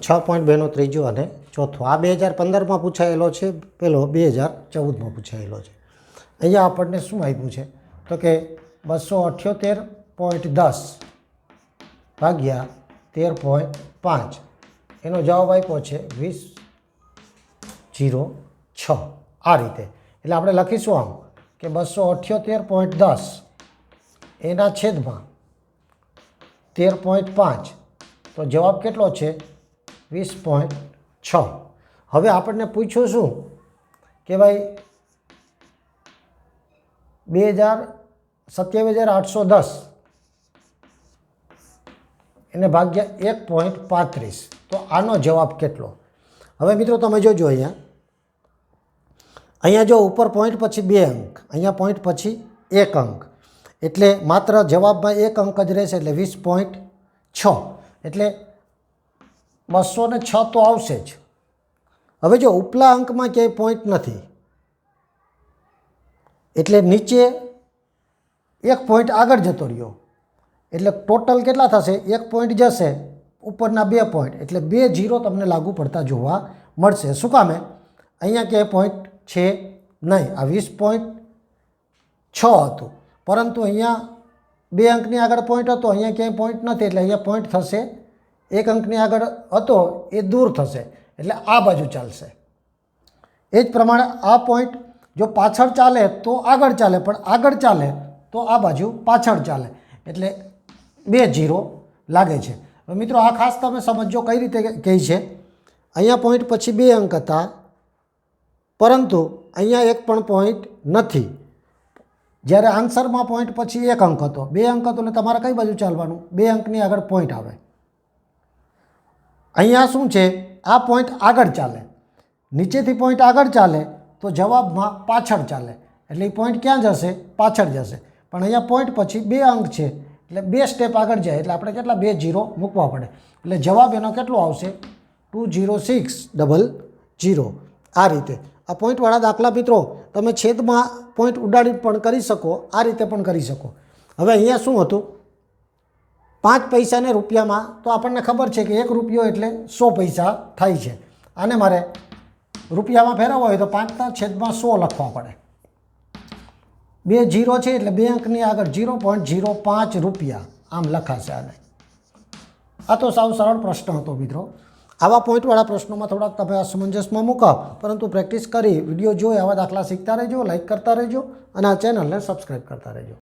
છ પોઈન્ટ બેનો ત્રીજો અને ચોથો. આ બે હજાર પંદરમાં પૂછાયેલો છે, પેલો બે હજાર ચૌદમાં પૂછાયેલો છે. અહીંયા આપણને શું આપ્યું છે? તો કે બસો અઠ્યોતેર પોઈન્ટ દસ ભાગ્યા તેર પોઈન્ટ પાંચ. એનો જવાબ આપ્યો છે વીસ જીરો છ. આ રીતે. એટલે આપણે લખીશું આમ કે બસો અઠ્યોતેર પોઈન્ટ દસ એના છેદમાં તેર પોઈન્ટ પાંચ. તો જવાબ કેટલો છે? વીસ પોઈન્ટ છ. હવે આપણને પૂછ્યું શું? કે ભાઈ બે હજાર સત્યાવીસ હજાર આઠસો દસ. એને ભાગ્યા એક પોઈન્ટ પાંત્રીસ. તો આનો જવાબ કેટલો? હવે મિત્રો તમે જોજો અહીંયા. અહીંયા જો ઉપર પોઈન્ટ પછી બે અંક, અહીંયા પોઈન્ટ પછી એક અંક. એટલે માત્ર જવાબમાં એક અંક જ રહેશે, એટલે વીસ પોઈન્ટ છ. એટલે બસો ને છ તો આવશે જ. હવે જો ઉપલા અંકમાં ક્યાંય પોઈન્ટ નથી, એટલે નીચે એક પોઈન્ટ આગળ જતો રહ્યો. એટલે ટોટલ કેટલા થશે? એક પોઈન્ટ જશે, ઉપરના બે પોઈન્ટ એટલે બે જીરો તમને લાગુ પડતા જોવા મળશે. શું કામે અહીંયા ક્યાંય પોઈન્ટ છે નહીં. આ વીસ પોઈન્ટ છ હતું. પરંતુ અહીંયા બે અંકની આગળ પોઈન્ટ હતો, અહીંયા ક્યાંય પોઈન્ટ નથી, એટલે અહીંયા પોઈન્ટ થશે એક અંકની આગળ હતો, એ દૂર થશે. એટલે આ બાજુ ચાલશે. એ જ પ્રમાણે આ પોઈન્ટ જો પાછળ ચાલે તો આગળ ચાલે, પણ આગળ ચાલે તો આ બાજુ પાછળ ચાલે. એટલે બે જીરો લાગે છે. હવે મિત્રો, આ ખાસ તમે સમજો કઈ રીતે કહે છે. અહીંયા પોઈન્ટ પછી બે અંક હતા, પરંતુ અહીંયા એક પણ પોઈન્ટ નથી. જ્યારે આન્સરમાં પોઈન્ટ પછી એક અંક હતો, બે અંક હતો, એટલે તમારે કઈ બાજુ ચાલવાનું? બે અંકની આગળ પોઈન્ટ આવે. અહીંયા શું છે? આ પોઈન્ટ આગળ ચાલે. નીચેથી પોઈન્ટ આગળ ચાલે તો જવાબમાં પાછળ ચાલે. એટલે એ પોઈન્ટ ક્યાં જશે? પાછળ જશે. પણ અહીંયા પોઈન્ટ પછી બે અંક છે. એટલે બે સ્ટેપ આગળ જાય. એટલે આપણે કેટલા? બે, જીરો મૂકવા પડે. એટલે જવાબ એનો કેટલો આવશે? Two zero six double zero. આ રીતે. આ પોઈન્ટવાળા દાખલા મિત્રો, તમે છેદમાં પોઈન્ટ ઉડાડી પણ કરી શકો. આ રીતે પણ કરી શકો. હવે અહીંયા શું હતું? પાંચ પૈસાને રૂપિયામાં તો આપણને ખબર છે કે એક રૂપિયો એટલે સો પૈસા થાય છે. આને મારે રૂપિયામાં ફેરવવા હોય તો પાંચના છેદમાં સો લખવા પડે. બે જીરો છે એટલે બે અંકની આગળ જીરો પોઈન્ટ જીરો પાંચ રૂપિયા આમ લખાશે આને. આ તો સાવ સરળ પ્રશ્ન હતો મિત્રો. આવા પોઈન્ટવાળા પ્રશ્નોમાં થોડાક તમે અસમંજસમાં મૂકો, પરંતુ પ્રેક્ટિસ કરી, વીડિયો જોઈ, આવા દાખલા શીખતા રહેજો લાઇક કરતા રહેજો, અને આ ચેનલને સબસ્ક્રાઈબ કરતા રહેજો.